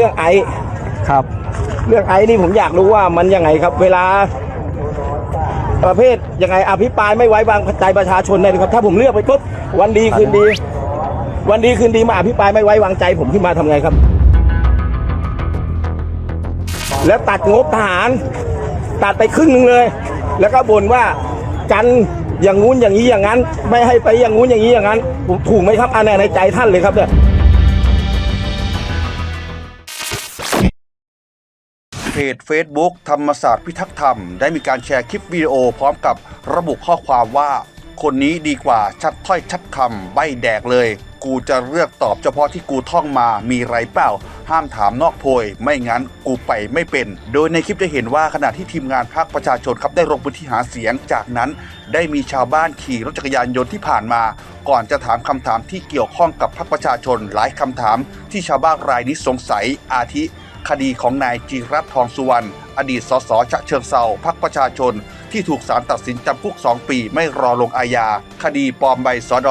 เรื่องไอซ์ครับ เรื่องไอซ์นี่ผมอยากรู้ว่ามันยังไงครับ เวลา ประเภทยังไงอภิปรายไม่ไว้วางใจประชาชนเนี่ยนะครับ ถ้าผมเลือกไปปุ๊บวันดีคืนดี วันดีคืนดีมาอภิปรายไม่ไว้วางใจผมขึ้นมาทำไงครับ แล้วตัดงบทหาร ตัดไปครึ่งหนึ่งเลย แล้วก็บ่นว่ากันอย่างงู้นอย่างนี้อย่างนั้น ไม่ให้ไปอย่างงู้นอย่างนี้อย่างนั้นผมถูกไหมครับอันไหนในใจท่านเลยครับเนี่ย จ Facebook ธรรมศาสตร์พิทักษ์ธรรม ได้มีการแชร์คลิปวิดีโอพร้อมกับระบุข้อความว่า คนนี้ดีกว่าชัดถ้อยชัดคำใบแดกเลย กูจะเลือกตอบเฉพาะที่กูท่องมามีไรเปล่า ห้ามถามนอกโพย ไม่งั้นกูไปไม่เป็น โดยในคลิปจะเห็นว่าขณะที่ทีมงานพรรคประชาชนครับได้ลงพื้นที่หาเสียงจากนั้น ได้มีชาวบ้านขี่รถจักรยานยนต์ที่ผ่านมา ก่อนจะถามคำถามที่เกี่ยวข้องกับพรรคประชาชนหลายคำถาม ที่ชาวบ้านรายนี้สงสัยอาทิ คดีของนายจีรัตทองสุวรรณอดีตสสฉะเชิงเซาพักประชาชน ที่ถูกศาลตัดสินจำคุก 2 ปีไม่รอลงอาญา คดีปลอมใบสอด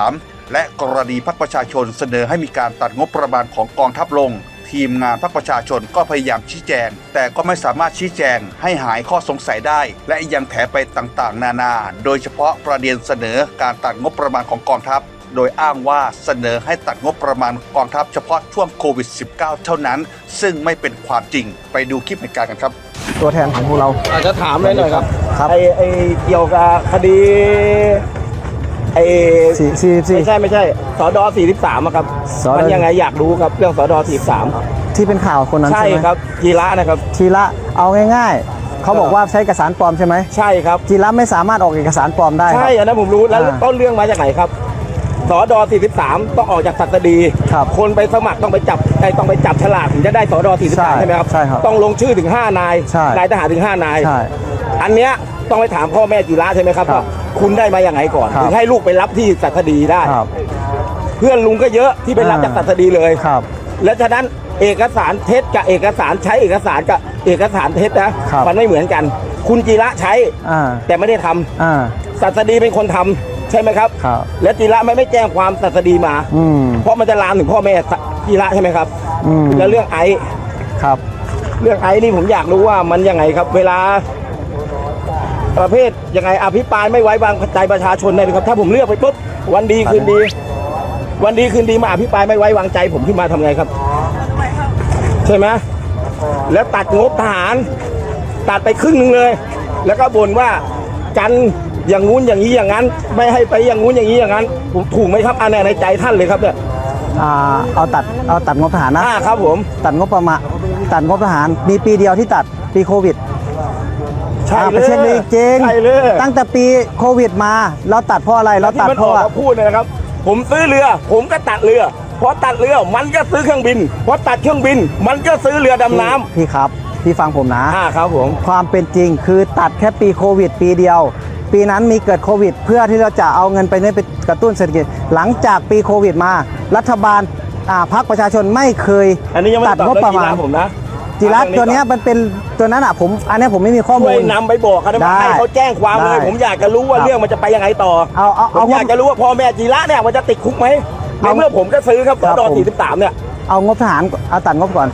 43 และกรณีพักประชาชนเสนอให้มีการตัดงบประมาณของกองทัพลง ทีมงานพักประชาชนก็พยายามชี้แจง แต่ก็ไม่สามารถชี้แจงให้หายข้อสงสัยได้ และยังแถไปต่างๆ นานา โดยเฉพาะประเด็นเสนอการตัดงบประมาณของกองทัพ โดยอ้างว่าเสนอให้ตัดงบประมาณกองทัพเฉพาะช่วงโควิด -19 เท่านั้น ซึ่งไม่เป็นความจริงไปดูคลิปเหตุการณ์กันครับ ตัวแทนของพวกเรา อาจจะถามเลยหน่อยครับครับ ไอไอเกี่ยวกับคดีไอสี่สี่สี่ ไม่ใช่ไม่ใช่สอดอ43อะครับสดมันยังไงอยากรู้ครับเรื่องสอดอ43ที่เป็นข่าวคนนั้นใช่ใช่ไหมครับจีระนะครับ ทีละเอาง่ายๆ เขาบอกว่าใช้เอกสารปลอมใช่ไหมใช่ครับ ทีละไม่สามารถออกเอกสารปลอมได้ครับใช่อันนั้นผมรู้แล้วอ่า ต้นเรื่องมาจากไหนครับ สอดอ43 ต้องออกจากสัตดีครับคนไปสมัครต้องไปจับไอต้องไปจับฉลากถึงจะได้สอดอใช่43ใช่ไหมครับใช่ครับต้องลงชื่อถึง 5 นายใช่ นายทหารถึง 5 นาย ใช่ อันเนี้ยต้องไปถามพ่อแม่จีระใช่ไหมครับครับว่าคุณได้มาอย่างไงก่อนครับ ถึงให้ลูกไปรับที่สัตดีได้ ครับ เพื่อนลุงก็เยอะที่ไปรับอ่าจากสัตดีเลย ครับ และฉะนั้นเอกสารเท็จกับเอกสารใช้เอกสารกับเอกสารเท็จนะครับ มันไม่เหมือนกัน คุณจีระใช้ อ่าแต่ไม่ได้ทำอ่า สัตดีเป็นคนทำ ใช่ไหมครับ ครับ และจีระไม่ไม่แจ้งความสัตดีมา อืม เพราะมันจะลามถึงพ่อแม่จีระใช่ไหมครับอืม แล้วเรื่องไอซ์ครับ เรื่องไอซ์นี่ผมอยากรู้ว่ามันยังไงครับ เวลา ประเภทยังไงอภิปรายไม่ไว้วางใจประชาชนเนี่ยนะครับ ถ้าผมเลือกไปปุ๊บวันดีคืนดี วันดีคืนดีมาอภิปรายไม่ไว้วางใจ ผมขึ้นมาทำไงครับ ใช่ไหมแล้วตัดงบทหาร ตัดไปครึ่งหนึ่งเลย แล้วก็บ่นว่ากัน อย่างงู้นอย่างนี้อย่างนั้น ไม่ให้ไปอย่างงู้นอย่างนี้อย่างนั้นผมถูกไหมครับอันไหนในใจท่านเลยครับเนี่ยอ่าเอาตัดเอาตัดงบทหารนะอ่าครับผม ตัดงบประมาณตัดงบทหาร มีปีเดียวที่ตัดปีโควิดใช่อ่าเลไปยเช็คเลยจริงใช่เลยตั้งแต่ปีโควิดมา เราตัดเพราะอะไรเราที่ตัดมันเพออกราะว่ามาพูดเนี่ยนะครับ ผมซื้อเรือ ผมก็ตัดเรือพอตัดเรือมันก็ซื้อเครื่องบินพอตัดเครื่องบิน มันก็ซื้อเรือดำน้พี่ครับพี่ฟังผมนะำอ่าครับผม ความเป็นจริงคือตัดแค่ปีโควิดปีเดียว ปีนั้นมีเกิดโควิด เพื่อที่เราจะเอาเงินไปเนี่ยไปกระตุ้นเศรษฐกิจ หลังจากปีโควิดมา รัฐบาลอ่าพรรคประชาชนไม่เคยอันนี้ยังไม่ตัดตอบงบเรื่องประมาณจีผมนะจิรัตน์ตัวเนี้ยมันเป็นตัวนั้นอะผม อันเนี้ยผมไม่มีข้อช่มูวยลนำไปบอกเขาได้ไหมได้ให้เขาแจ้งความเลยได้ผมอยากจะรู้ว่าครับเรื่องมันจะไปยังไงต่อเอาเอาผเอามอยากจะรู้ว่าพ่อแม่จีระเนี่ยมันจะติดคุกไหมในเอาเมื่อผมก็ซื้อครับคสรับดอผม43เนี่ยเอางบทหารเอาตัดงบก่อน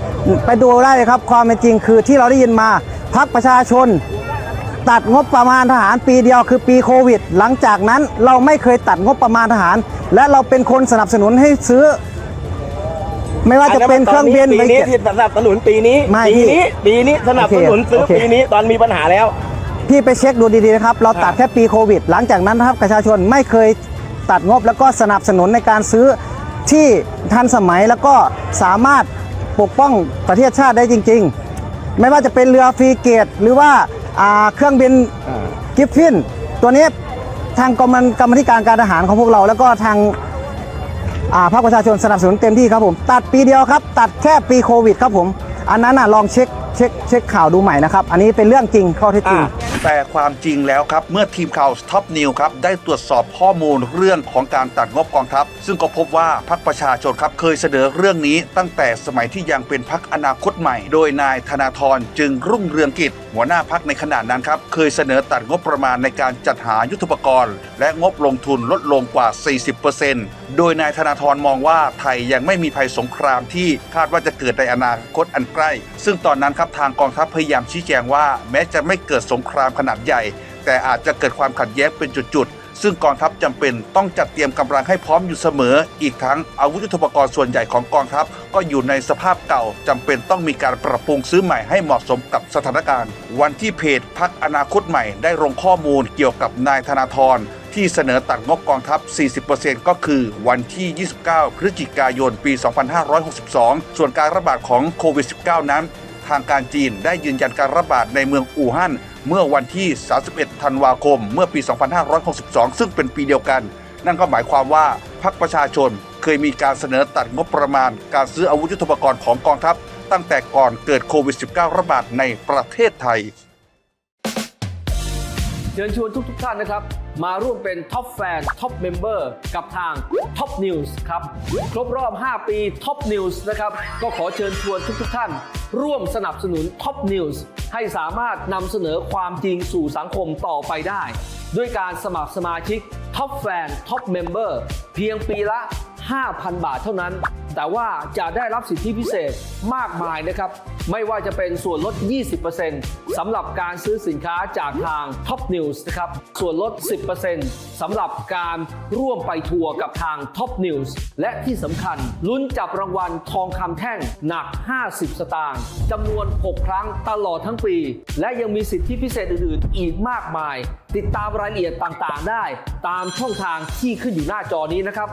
ไปดูได้เลยครับ ความเป็นจริงคือที่เราได้ยินมาพรรคประชาชน ตัดงบประมาณทหารปีเดียวคือปีโควิด หลังจากนั้นเราไม่เคยตัดงบประมาณทหาร และเราเป็นคนสนับสนุนให้ซื้อ ไม่ว่าจะเป็นเครื่องบินปีไม่นี้เกี่ยวที่สนับสนุนปีนี้ไม่ปีนี้ปีนี้สนับสนุนโอเคซื้อโอเคปีนี้ตอนมีปัญหาแล้วพี่ไปเช็คดูดีๆนะครับ เราตัดอ่าแค่ปีโควิด หลังจากนั้นนะครับประชาชนไม่เคยตัดงบแล้วก็สนับสนุนในการซื้อที่ทันสมัยแล้วก็สามารถปกป้องประเทศชาติได้จริง ๆ ไม่ว่าจะเป็นเรือฟรีเกตหรือว่า อ่าเครื่องบินกิฟฟินตัวนี้ทางกรมกรรมธิการการทหารของพวกเรา แล้วก็ทางอ่าภาคประชาชนสนับสนุนเต็มที่ครับผม ตัดปีเดียวครับ ตัดแค่ปีโควิดครับผม อันนั้นน่ะลองเช็คเช็คเช็คข่าวดูใหม่นะครับ อันนี้เป็นเรื่องจริงข้อเท็จจริง อ่า แต่ความจริงแล้วครับ เมื่อทีมข่าวท็อปนิวครับได้ตรวจสอบข้อมูลเรื่องของการตัดงบกองทัพ ซึ่งก็พบว่าพรรคประชาชนครับเคยเสนอเรื่องนี้ตั้งแต่สมัยที่ยังเป็นพรรคอนาคตใหม่ โดยนายธนาธรจึงรุ่งเรืองกิจ หัวหน้าพรรคในขณะนั้นครับเคยเสนอตัดงบประมาณในการจัดหายุทธปกรณ์ และงบลงทุนลดลงกว่า 40%โดยนายธนาธรมองว่าไทยยังไม่มีภัยสงครามที่คาดว่าจะเกิดในอนาคตอันใกล้ ซึ่งตอนนั้นครับทางกองทัพพยายามชี้แจงว่า แม้จะไม่เกิดสงครามขนาดใหญ่ แต่อาจจะเกิดความขัดแย้งเป็นจุดๆ ซึ่งกองทัพจำเป็นต้องจัดเตรียมกำลังให้พร้อมอยู่เสมอ อีกทั้งอาวุธยุทโธปกรณ์ส่วนใหญ่ของกองทัพ ก็อยู่ในสภาพเก่าจำเป็นต้องมีการปรับปรุงซื้อใหม่ให้เหมาะสมกับสถานการณ์ วันที่เพจพักอนาคตใหม่ได้ลงข้อมูลเกี่ยวกับนายธนาธรที่เสนอตัดงบกองทัพ 40%ก็คือวันที่ 29 พฤศจิกายน ปี 2562 ส่วนการระบาดของโควิด -19 นั้น ทางการจีนได้ยืนยันการระบาดในเมืองอู่ฮั่น เมื่อวันที่ 31 ธันวาคม เมื่อปี 2562 ซึ่งเป็นปีเดียวกัน นั่นก็หมายความว่าพรรคประชาชนเคยมีการเสนอตัดงบประมาณ การซื้ออาวุธยุทโธปกรณ์ของกองทัพ ตั้งแต่ก่อนเกิดโควิด -19 ระบาดในประเทศไทย เชิญชวนทุกทท่านนะครับ มาร่วมเป็นท็อปแฟนท็อปเมมเบอร์กับทาง Top News ครับ ครบรอบ 5 ปี Top News นะครับ ก็ขอเชิญชวนทุกทท่าน ร่วมสนับสนุน Top News ให้สามารถนำเสนอความจริงสู่สังคมต่อไปได้ ด้วยการสมัครสมาชิก Top Fan Top Member เพียงปีละ 5,000 บาทเท่านั้น แต่ว่าจะได้รับสิทธิพิเศษมากมายนะครับ ไม่ว่าจะเป็นส่วนลด 20%สำหรับการซื้อสินค้าจากทาง Top News นะครับ ส่วนลด 10%สำหรับการร่วมไปทัวร์กับทาง Top News และที่สำคัญ ลุ้นจับรางวัลทองคำแท่งหนัก 50 สตางค์จำนวน 6 ครั้งตลอดทั้งปี และยังมีสิทธิพิเศษอื่น ๆ อีกมากมาย ติดตามรายละเอียดต่าง ๆ ได้ ตามช่องทางที่ขึ้นอยู่หน้าจอนี้นะครับ